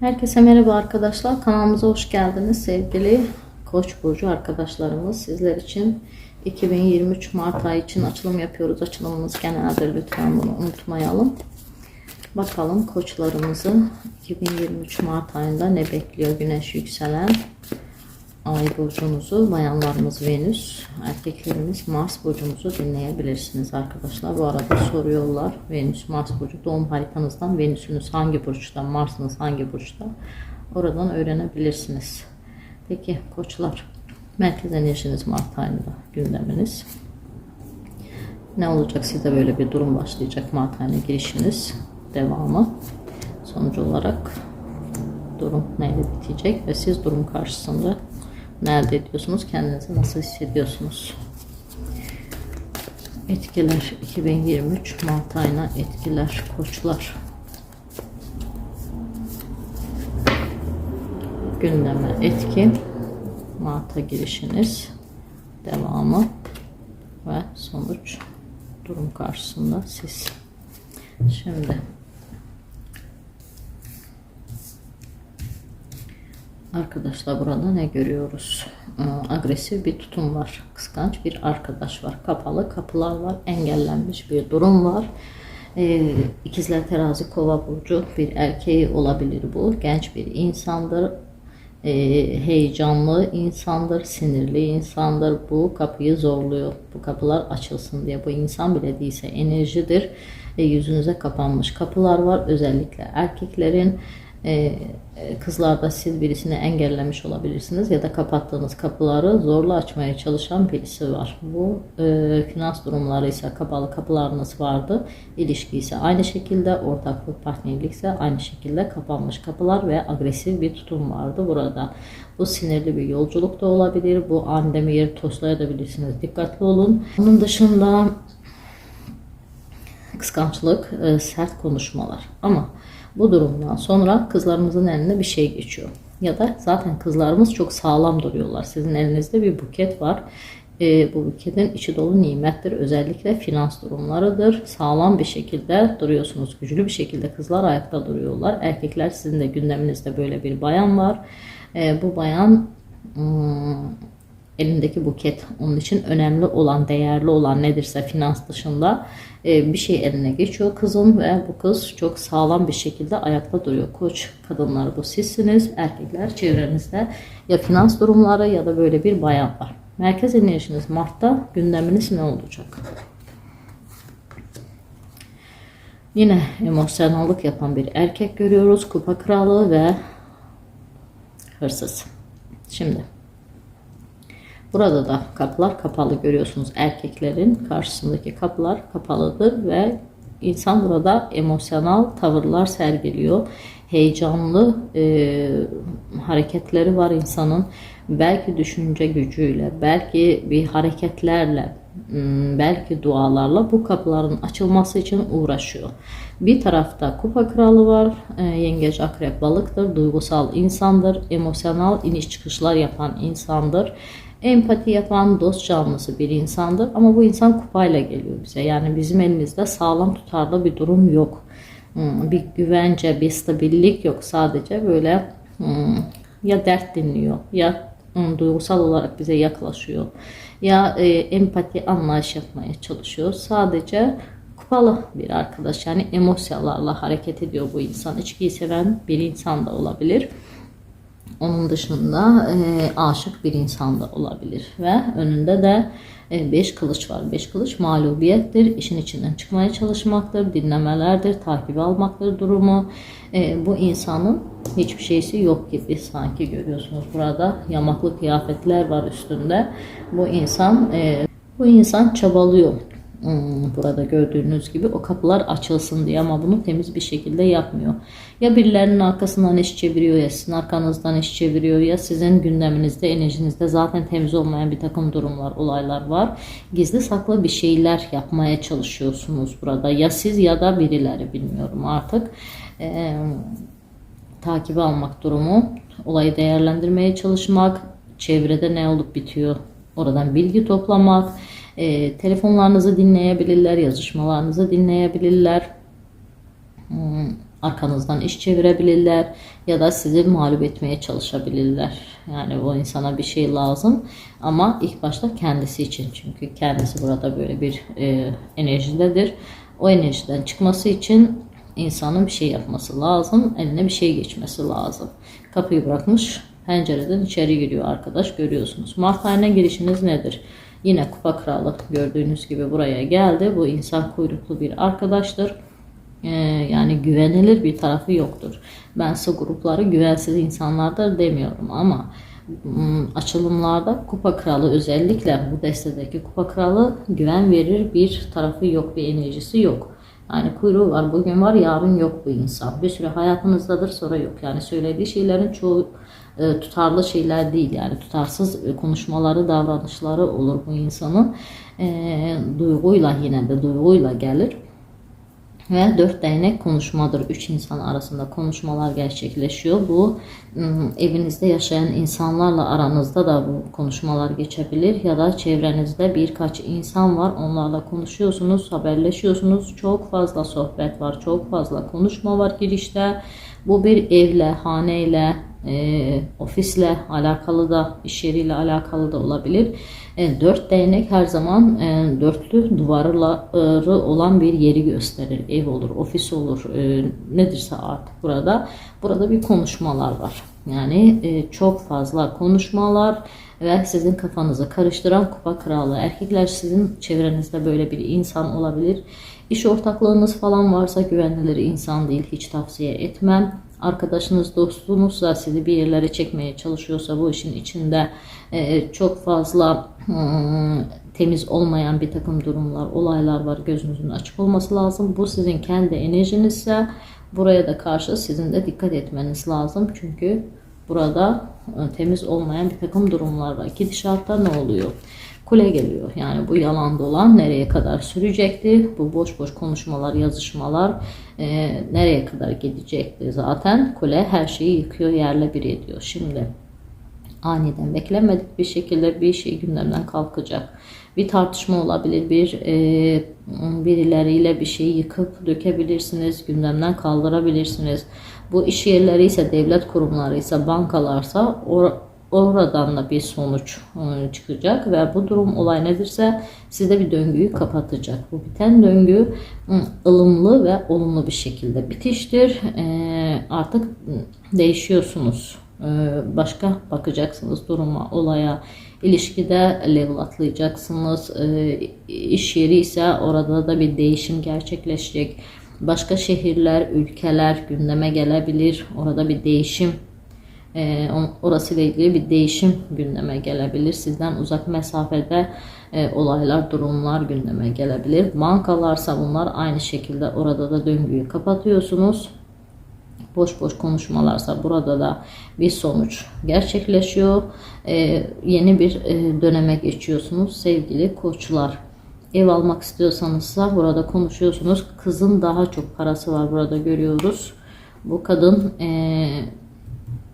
Herkese merhaba arkadaşlar. Kanalımıza hoş geldiniz sevgili Koç burcu arkadaşlarımız. Sizler için 2023 Mart ayı için açılım yapıyoruz. Açılımımız geneldir. Lütfen bunu unutmayalım. Bakalım koçlarımızı 2023 Mart ayında ne bekliyor? Güneş yükselen Ay burcunuzu, bayanlarımız Venüs, erkeklerimiz Mars burcumuzu dinleyebilirsiniz arkadaşlar. Bu arada soruyorlar Venüs, Mars burcu doğum haritanızdan Venüs'ünüz hangi burçta, Mars'ınız hangi burçta oradan öğrenebilirsiniz. Peki koçlar, merkez enerjiniz Mart ayında gündeminiz. Ne olacak size böyle bir durum başlayacak Mart ayına girişiniz, devamı. Sonucu olarak durum neyle bitecek ve siz durum karşısında ne elde ediyorsunuz? Kendinizi nasıl hissediyorsunuz? Etkiler 2023 Mart ayına etkiler koçlar. Gündeme etki Mart'a girişiniz devamı ve sonuç durum karşısında siz. Şimdi Arkadaşlar burada ne görüyoruz? Ee, agresif bir tutum var. Kıskanç bir arkadaş var. Kapalı kapılar var. Engellenmiş bir durum var. Ee, ikizler terazi kova burcu bir erkeği olabilir bu. Genç bir insandır. Ee, heyecanlı insandır. Sinirli insandır. Bu kapıyı zorluyor. Bu kapılar açılsın diye. Bu insan bile değilse enerjidir. Yüzünüze kapanmış kapılar var. Özellikle erkeklerin ee, kızlarda siz birisini engellemiş olabilirsiniz ya da kapattığınız kapıları zorla açmaya çalışan birisi var. Bu e, finans durumları ise kapalı kapılarınız vardı. İlişki ise aynı şekilde, ortaklık, partnerlik ise aynı şekilde kapanmış kapılar ve agresif bir tutum vardı burada. Bu sinirli bir yolculuk da olabilir. Bu anide bir yeri toslayabilirsiniz. Dikkatli olun. Onun dışında kıskançlık, e, sert konuşmalar. Ama bu durumdan sonra kızlarımızın eline bir şey geçiyor. Ya da zaten kızlarımız çok sağlam duruyorlar. Sizin elinizde bir buket var. E, bu buketin içi dolu nimettir. Özellikle finans durumlarıdır. Sağlam bir şekilde duruyorsunuz. Güçlü bir şekilde kızlar ayakta duruyorlar. Erkekler sizin de gündeminizde böyle bir bayan var. E, bu bayan hmm, elindeki buket onun için önemli olan, değerli olan nedirse finans dışında e, bir şey eline geçiyor kızın ve bu kız çok sağlam bir şekilde ayakta duruyor. Koç kadınlar bu sizsiniz, erkekler çevrenizde ya finans durumları ya da böyle bir bayan var. Merkez enerjiniz Mart'ta gündeminiz ne olacak? Yine emosyonallık yapan bir erkek görüyoruz. Kupa kralı ve hırsız. Şimdi Burada da kapılar kapalı görüyorsunuz. Erkeklerin karşısındaki kapılar kapalıdır ve insan burada emosyonel tavırlar sergiliyor. Heyecanlı e, hareketleri var insanın. Belki düşünce gücüyle, belki bir hareketlerle, hmm, belki dualarla bu kapıların açılması için uğraşıyor. Bir tarafta kupa kralı var, e, yengeç, akrep, balıktır, duygusal insandır, emosyonel iniş çıkışlar yapan insandır empati yapan dost canlısı bir insandır ama bu insan kupayla geliyor bize. Yani bizim elimizde sağlam tutarlı bir durum yok. Hmm, bir güvence, bir stabillik yok. Sadece böyle hmm, ya dert dinliyor ya hmm, duygusal olarak bize yaklaşıyor ya e, empati anlayış yapmaya çalışıyor. Sadece kupalı bir arkadaş yani emosyalarla hareket ediyor bu insan. İçkiyi seven bir insan da olabilir. Onun dışında e, aşık bir insan da olabilir ve önünde de 5 e, kılıç var. 5 kılıç mağlubiyettir, işin içinden çıkmaya çalışmaktır, dinlemelerdir, takip almaktır durumu. E, bu insanın hiçbir şeysi yok gibi sanki görüyorsunuz burada. Yamaklı kıyafetler var üstünde. Bu insan e, bu insan çabalıyor Hmm, burada gördüğünüz gibi o kapılar açılsın diye ama bunu temiz bir şekilde yapmıyor. Ya birilerinin arkasından iş çeviriyor ya sizin arkanızdan iş çeviriyor ya sizin gündeminizde enerjinizde zaten temiz olmayan bir takım durumlar olaylar var. Gizli saklı bir şeyler yapmaya çalışıyorsunuz burada ya siz ya da birileri bilmiyorum artık. Ee, takibi almak durumu olayı değerlendirmeye çalışmak çevrede ne olup bitiyor oradan bilgi toplamak e, telefonlarınızı dinleyebilirler, yazışmalarınızı dinleyebilirler. Hmm, arkanızdan iş çevirebilirler ya da sizi mağlup etmeye çalışabilirler. Yani o insana bir şey lazım ama ilk başta kendisi için çünkü kendisi burada böyle bir e, enerjidedir. O enerjiden çıkması için insanın bir şey yapması lazım, eline bir şey geçmesi lazım. Kapıyı bırakmış, pencereden içeri giriyor arkadaş görüyorsunuz. Mart ayına girişiniz nedir? Yine kupa kralı gördüğünüz gibi buraya geldi. Bu insan kuyruklu bir arkadaştır. Ee, yani güvenilir bir tarafı yoktur. Ben size grupları güvensiz insanlardır demiyorum ama ım, açılımlarda kupa kralı özellikle bu destedeki kupa kralı güven verir bir tarafı yok bir enerjisi yok. Yani kuyruğu var bugün var yarın yok bu insan. Bir süre hayatınızdadır sonra yok. Yani söylediği şeylerin çoğu e, tutarlı şeyler değil. Yani tutarsız e, konuşmaları davranışları olur bu insanın. E, duyguyla yine de duyguyla gelir. Ve dört değnek konuşmadır. Üç insan arasında konuşmalar gerçekleşiyor. Bu ım, evinizde yaşayan insanlarla aranızda da bu konuşmalar geçebilir. Ya da çevrenizde birkaç insan var. Onlarla konuşuyorsunuz, haberleşiyorsunuz. Çok fazla sohbet var, çok fazla konuşma var girişte. Bu bir evle, haneyle, e, ofisle alakalı da, iş yeriyle alakalı da olabilir. E, dört değnek her zaman e, dörtlü duvarları olan bir yeri gösterir. Ev olur, ofis olur, e, nedirse artık burada. Burada bir konuşmalar var. Yani e, çok fazla konuşmalar ve sizin kafanızı karıştıran kupa kralı. Erkekler sizin çevrenizde böyle bir insan olabilir. İş ortaklığınız falan varsa güvenilir insan değil. Hiç tavsiye etmem arkadaşınız, dostunuzsa sizi bir yerlere çekmeye çalışıyorsa bu işin içinde e, çok fazla hmm, temiz olmayan bir takım durumlar, olaylar var. Gözünüzün açık olması lazım. Bu sizin kendi enerjinizse buraya da karşı sizin de dikkat etmeniz lazım. Çünkü burada e, temiz olmayan bir takım durumlar var. Gidişatta ne oluyor? Kule geliyor. Yani bu yalan dolan nereye kadar sürecekti? Bu boş boş konuşmalar, yazışmalar e, nereye kadar gidecekti? Zaten kule her şeyi yıkıyor, yerle bir ediyor. Şimdi aniden beklemedik bir şekilde bir şey gündemden kalkacak. Bir tartışma olabilir, bir e, birileriyle bir şeyi yıkıp dökebilirsiniz, gündemden kaldırabilirsiniz. Bu iş yerleri ise devlet kurumları ise bankalarsa or oradan da bir sonuç e, çıkacak ve bu durum olay nedirse sizde bir döngüyü kapatacak. Bu biten döngü ılımlı ve olumlu bir şekilde bitiştir. E, artık değişiyorsunuz. E, başka bakacaksınız duruma, olaya, ilişkide level atlayacaksınız. İş yeri ise orada da bir değişim gerçekleşecek. Başka şehirler, ülkeler gündeme gelebilir. Orada bir değişim e, orası ile ilgili bir değişim gündeme gelebilir. Sizden uzak mesafede e, olaylar, durumlar gündeme gelebilir. Bankalarsa bunlar aynı şekilde orada da döngüyü kapatıyorsunuz. Boş boş konuşmalarsa burada da bir sonuç gerçekleşiyor. E, yeni bir e, döneme geçiyorsunuz sevgili koçlar. Ev almak istiyorsanız da burada konuşuyorsunuz. Kızın daha çok parası var burada görüyoruz. Bu kadın e,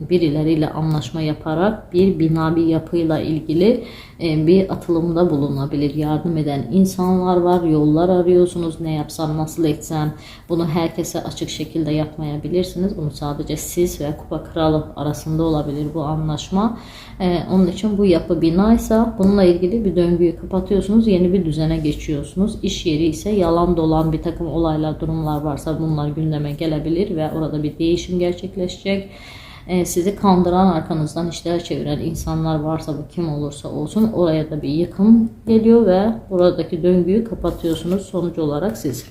birileriyle anlaşma yaparak bir bina bir yapıyla ilgili e, bir atılımda bulunabilir. Yardım eden insanlar var, yollar arıyorsunuz. Ne yapsam, nasıl etsem bunu herkese açık şekilde yapmayabilirsiniz. Bunu sadece siz ve Kupa Kralı arasında olabilir bu anlaşma. E, onun için bu yapı binaysa bununla ilgili bir döngüyü kapatıyorsunuz. Yeni bir düzene geçiyorsunuz. İş yeri ise yalan dolan bir takım olaylar, durumlar varsa bunlar gündeme gelebilir ve orada bir değişim gerçekleşecek e, sizi kandıran arkanızdan işler çeviren insanlar varsa bu kim olursa olsun oraya da bir yıkım geliyor ve buradaki döngüyü kapatıyorsunuz sonuç olarak siz.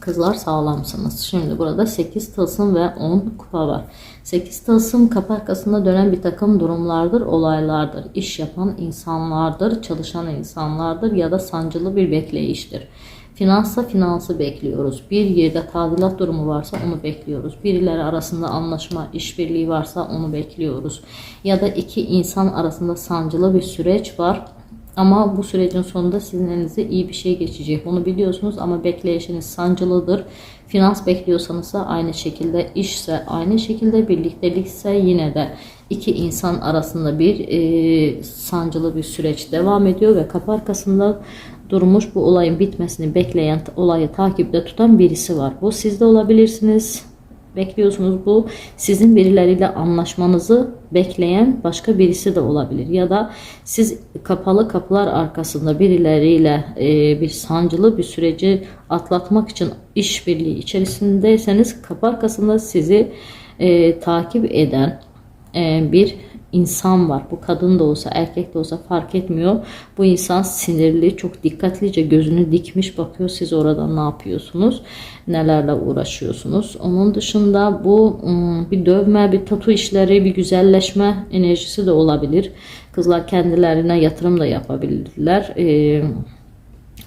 Kızlar sağlamsınız. Şimdi burada 8 tılsım ve 10 kupa var. 8 tılsım kapı arkasında dönen bir takım durumlardır, olaylardır. İş yapan insanlardır, çalışan insanlardır ya da sancılı bir bekleyiştir. Finansa finansı bekliyoruz. Bir yerde tadilat durumu varsa onu bekliyoruz. Birileri arasında anlaşma, işbirliği varsa onu bekliyoruz. Ya da iki insan arasında sancılı bir süreç var. Ama bu sürecin sonunda sizin elinize iyi bir şey geçecek. Bunu biliyorsunuz ama bekleyişiniz sancılıdır. Finans bekliyorsanız da aynı şekilde, işse aynı şekilde, birliktelikse yine de iki insan arasında bir e, sancılı bir süreç devam ediyor ve kapı arkasında durmuş bu olayın bitmesini bekleyen, olayı takipte tutan birisi var. Bu siz de olabilirsiniz. Bekliyorsunuz bu sizin birileriyle anlaşmanızı bekleyen başka birisi de olabilir. Ya da siz kapalı kapılar arkasında birileriyle e, bir sancılı bir süreci atlatmak için işbirliği içerisindeyseniz kapı arkasında sizi e, takip eden e, bir insan var. Bu kadın da olsa erkek de olsa fark etmiyor. Bu insan sinirli, çok dikkatlice gözünü dikmiş bakıyor. Siz orada ne yapıyorsunuz? Nelerle uğraşıyorsunuz? Onun dışında bu ım, bir dövme, bir tatu işleri, bir güzelleşme enerjisi de olabilir. Kızlar kendilerine yatırım da yapabilirler. Ee,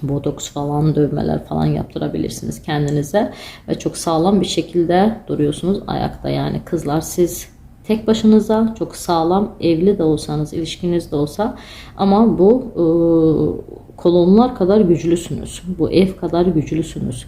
botoks falan dövmeler falan yaptırabilirsiniz kendinize ve çok sağlam bir şekilde duruyorsunuz ayakta yani kızlar siz tek başınıza çok sağlam evli de olsanız ilişkiniz de olsa ama bu e, kolonlar kadar güçlüsünüz bu ev kadar güçlüsünüz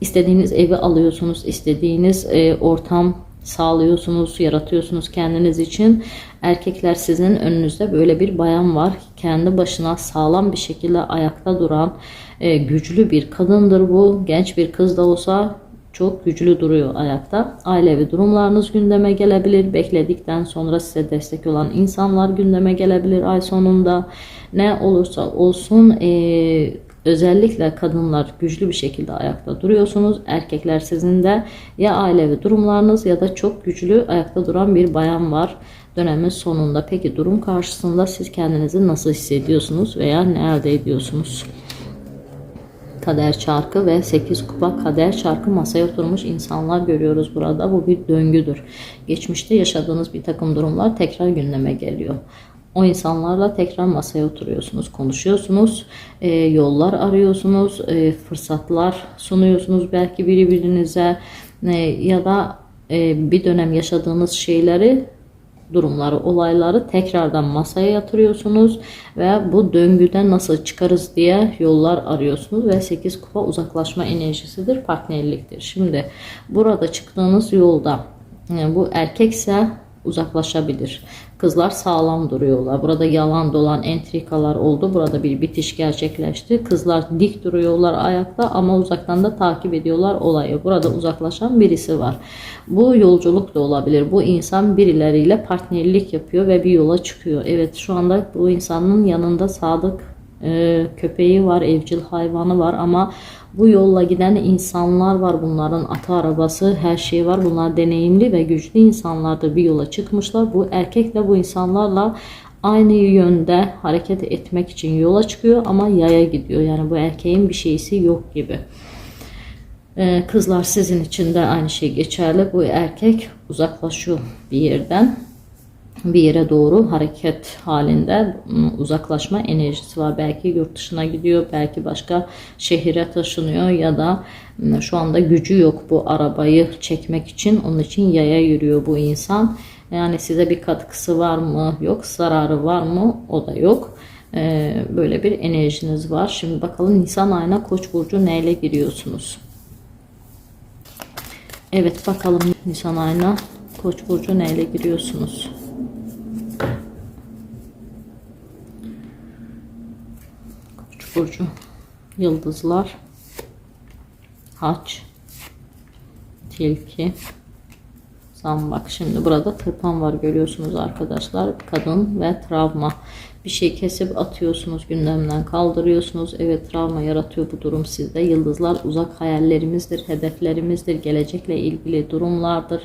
istediğiniz evi alıyorsunuz istediğiniz e, ortam sağlıyorsunuz, yaratıyorsunuz kendiniz için. Erkekler sizin önünüzde böyle bir bayan var. Kendi başına sağlam bir şekilde ayakta duran e, güçlü bir kadındır bu. Genç bir kız da olsa çok güçlü duruyor ayakta. Ailevi durumlarınız gündeme gelebilir. Bekledikten sonra size destek olan insanlar gündeme gelebilir ay sonunda. Ne olursa olsun e, özellikle kadınlar güçlü bir şekilde ayakta duruyorsunuz. Erkekler sizin de ya ailevi durumlarınız ya da çok güçlü ayakta duran bir bayan var dönemin sonunda. Peki durum karşısında siz kendinizi nasıl hissediyorsunuz veya ne elde ediyorsunuz? Kader çarkı ve 8 kupa kader çarkı masaya oturmuş insanlar görüyoruz burada. Bu bir döngüdür. Geçmişte yaşadığınız bir takım durumlar tekrar gündeme geliyor. O insanlarla tekrar masaya oturuyorsunuz, konuşuyorsunuz, e, yollar arıyorsunuz, e, fırsatlar sunuyorsunuz belki birbirinize e, ya da e, bir dönem yaşadığınız şeyleri durumları, olayları tekrardan masaya yatırıyorsunuz ve bu döngüden nasıl çıkarız diye yollar arıyorsunuz ve 8 kupa uzaklaşma enerjisidir, partnerliktir. Şimdi burada çıktığınız yolda yani bu erkekse uzaklaşabilir. Kızlar sağlam duruyorlar. Burada yalan dolan entrikalar oldu. Burada bir bitiş gerçekleşti. Kızlar dik duruyorlar ayakta ama uzaktan da takip ediyorlar olayı. Burada uzaklaşan birisi var. Bu yolculuk da olabilir. Bu insan birileriyle partnerlik yapıyor ve bir yola çıkıyor. Evet şu anda bu insanın yanında sadık e, köpeği var, evcil hayvanı var ama bu yolla giden insanlar var. Bunların atı arabası her şey var. Bunlar deneyimli ve güçlü insanlardır. Bir yola çıkmışlar. Bu erkekle bu insanlarla aynı yönde hareket etmek için yola çıkıyor ama yaya gidiyor. Yani bu erkeğin bir şeysi yok gibi. Ee, kızlar sizin için de aynı şey geçerli. Bu erkek uzaklaşıyor bir yerden bir yere doğru hareket halinde uzaklaşma enerjisi var. Belki yurt dışına gidiyor, belki başka şehire taşınıyor ya da ıı, şu anda gücü yok bu arabayı çekmek için. Onun için yaya yürüyor bu insan. Yani size bir katkısı var mı? Yok. Zararı var mı? O da yok. Ee, böyle bir enerjiniz var. Şimdi bakalım Nisan ayına Koç burcu neyle giriyorsunuz? Evet bakalım Nisan ayına Koç burcu neyle giriyorsunuz? Burcu. Yıldızlar. Haç. Tilki. Zambak. Şimdi burada tırpan var görüyorsunuz arkadaşlar. Kadın ve travma. Bir şey kesip atıyorsunuz gündemden kaldırıyorsunuz. Evet travma yaratıyor bu durum sizde. Yıldızlar uzak hayallerimizdir hedeflerimizdir gelecekle ilgili durumlardır.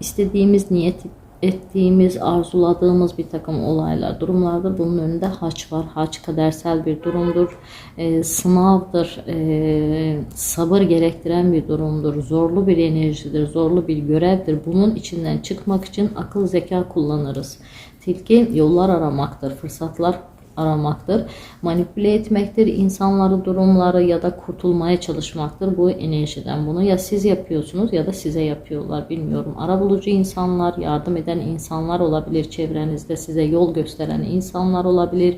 İstediğimiz niyet ettiğimiz, arzuladığımız bir takım olaylar, durumlarda bunun önünde haç var. Haç kadersel bir durumdur, e, sınavdır, e, sabır gerektiren bir durumdur, zorlu bir enerjidir, zorlu bir görevdir. Bunun içinden çıkmak için akıl zeka kullanırız. Tilki yollar aramaktır, fırsatlar aramaktır. Manipüle etmektir. insanları, durumları ya da kurtulmaya çalışmaktır bu enerjiden. Bunu ya siz yapıyorsunuz ya da size yapıyorlar bilmiyorum. Arabulucu insanlar, yardım eden insanlar olabilir çevrenizde. Size yol gösteren insanlar olabilir.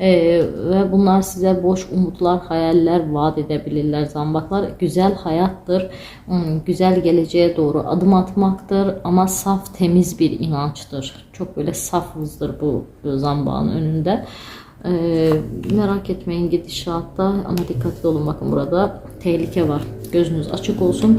Ee, ve bunlar size boş umutlar, hayaller vaat edebilirler. Zambaklar güzel hayattır. Hmm, güzel geleceğe doğru adım atmaktır ama saf, temiz bir inançtır. Çok böyle safızdır bu zambağın önünde. Ee, merak etmeyin gidişatta ama dikkatli olun bakın burada tehlike var. Gözünüz açık olsun.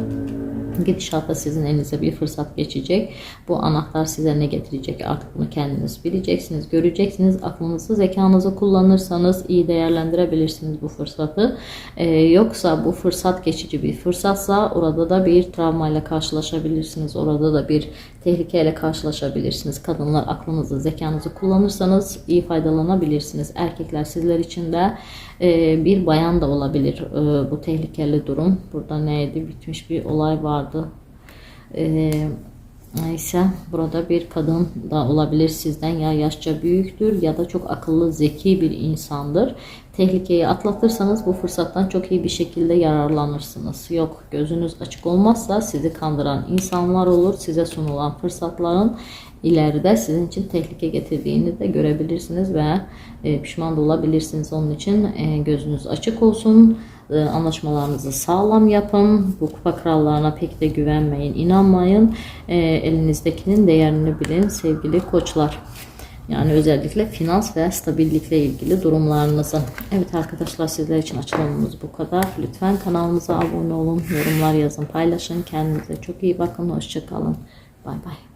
Gidişatta sizin elinize bir fırsat geçecek. Bu anahtar size ne getirecek artık bunu kendiniz bileceksiniz, göreceksiniz. Aklınızı, zekanızı kullanırsanız iyi değerlendirebilirsiniz bu fırsatı. Ee, yoksa bu fırsat geçici bir fırsatsa orada da bir travmayla karşılaşabilirsiniz. Orada da bir tehlikeyle karşılaşabilirsiniz. Kadınlar aklınızı, zekanızı kullanırsanız iyi faydalanabilirsiniz. Erkekler sizler için de e, bir bayan da olabilir e, bu tehlikeli durum. Burada neydi? Bitmiş bir olay vardı. E, neyse burada bir kadın da olabilir sizden ya yaşça büyüktür ya da çok akıllı zeki bir insandır. Tehlikeyi atlatırsanız bu fırsattan çok iyi bir şekilde yararlanırsınız. Yok gözünüz açık olmazsa sizi kandıran insanlar olur. Size sunulan fırsatların ileride sizin için tehlike getirdiğini de görebilirsiniz ve e, pişman da olabilirsiniz. Onun için e, gözünüz açık olsun. E, anlaşmalarınızı sağlam yapın. Bu kupa krallarına pek de güvenmeyin, inanmayın. E, elinizdekinin değerini bilin sevgili koçlar. Yani özellikle finans ve stabillikle ilgili durumlarınızı. Evet arkadaşlar sizler için açılımımız bu kadar. Lütfen kanalımıza abone olun, yorumlar yazın, paylaşın. Kendinize çok iyi bakın. Hoşçakalın. Bay bay.